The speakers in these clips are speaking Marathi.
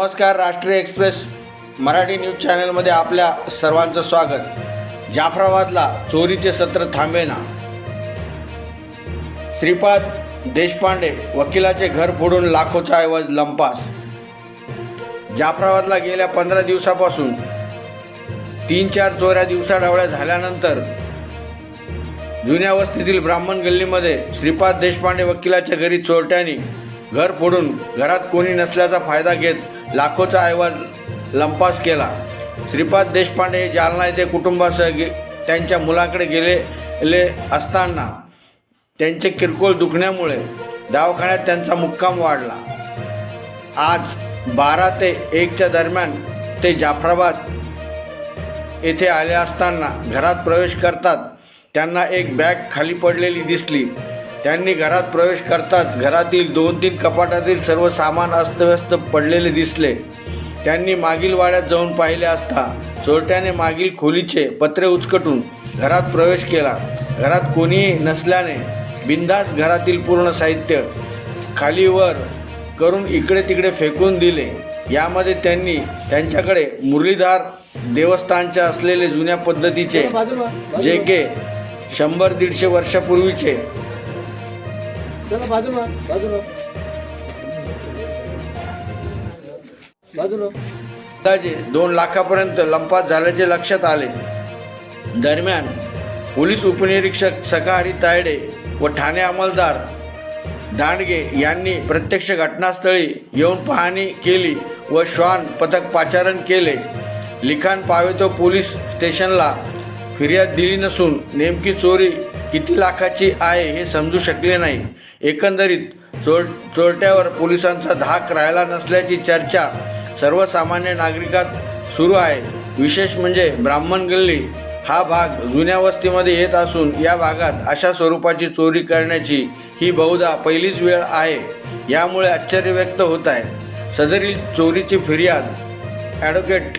नमस्कार राष्ट्रीय एक्सप्रेस मराठी न्यूज चॅनलमध्ये आपल्या सर्वांचं स्वागत. जाफराबादला चोरीचे सत्र थांबेना. श्रीपाद देशपांडे वकिलाचे घर फोडून लाखोचा ऐवज लंपास. जाफराबादला गेल्या पंधरा दिवसापासून तीन चार चोऱ्या दिवसाढवळ्या झाल्यानंतर जुन्या वस्तीतील ब्राह्मण गल्लीमध्ये श्रीपाद देशपांडे वकिलाच्या घरी चोरट्यांनी घर फोडून घरात कोणी नसल्याचा फायदा घेत लाखोचा ऐवज लंपास केला. श्रीपाद देशपांडे जालना येथे कुटुंबासह गे त्यांच्या मुलाकडे गेलेले असताना त्यांचे किरकोळ दुखण्यामुळे दवाखान्यात त्यांचा मुक्काम वाढला. आज बारा ते एकच्या दरम्यान ते जाफराबाद येथे आले असताना घरात प्रवेश करतात त्यांना एक बॅग खाली पडलेली दिसली. त्यांनी घरात प्रवेश करताच घरातील दोन तीन कपाटातील सर्व सामान अस्तव्यस्त पडलेले दिसले. त्यांनी मागील वाड्यात जाऊन पाहिले असता चोरट्याने मागील खोलीचे पत्रे उचकटून घरात प्रवेश केला. घरात कोणीही नसल्याने बिंदास घरातील पूर्ण साहित्य खाली वर करून इकडे तिकडे फेकून दिले. यामध्ये त्यांनी त्यांच्याकडे मुरलीधार देवस्थानच्या असलेले जुन्या पद्धतीचे जे के शंभर दीडशे वर्षापूर्वीचे चला बाजूला बाजूला. बाजूला. अंदाजे दोन लाखापर्यंत लंपास झाल्याचे लक्षात आले. दरम्यान पोलीस उपनिरीक्षक सकाहरी तायडे व ठाणे अंमलदार दांडगे यांनी प्रत्यक्ष घटनास्थळी येऊन पाहणी केली व श्वान पथक पाचारण केले. लिखाण पावेतो पोलीस स्टेशनला फिर्याद दिली नसून नेमकी चोरी किती लाखाची आहे हे समजू शकले नाही. एकंदरीत चोर चोरट्यावर पोलिसांचा धाक राहिला नसल्याची चर्चा सर्वसामान्य नागरिकात सुरू आहे. विशेष म्हणजे ब्राह्मण गल्ली हा भाग जुन्या वस्तीमध्ये येत असून या भागात अशा स्वरूपाची चोरी करण्याची ही बहुधा पहिलीच वेळ आहे. यामुळे आश्चर्य व्यक्त होत आहे. सदरील चोरीची फिर्याद ॲडव्होकेट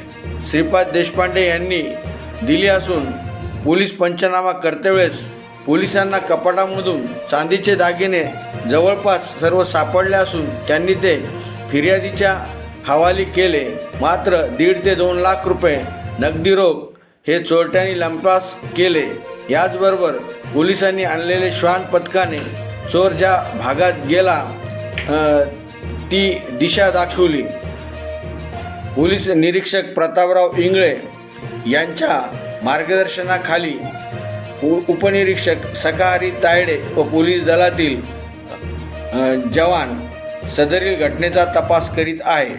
श्रीपाद देशपांडे यांनी दिली असून पोलीस पंचनामा करतेवेळेस पोलिसांना कपाटामधून चांदीचे दागिने जवळपास सर्व सापडले असून त्यांनी ते फिर्यादीच्या हवाली केले. मात्र दीड ते दोन लाख रुपये नगदी रोख हे चोरट्यांनी लंपास केले. याचबरोबर पोलिसांनी आणलेले श्वान पथकाने चोर ज्या भागात गेला ती दिशा दाखवली. पोलीस निरीक्षक प्रतापराव इंगळे यांच्या मार्गदर्शनाखाली उ- उपनिरीक्षक सकाहारी तायडे व पोलीस दलातील जवान सदरील घटनेचा तपास करीत आहे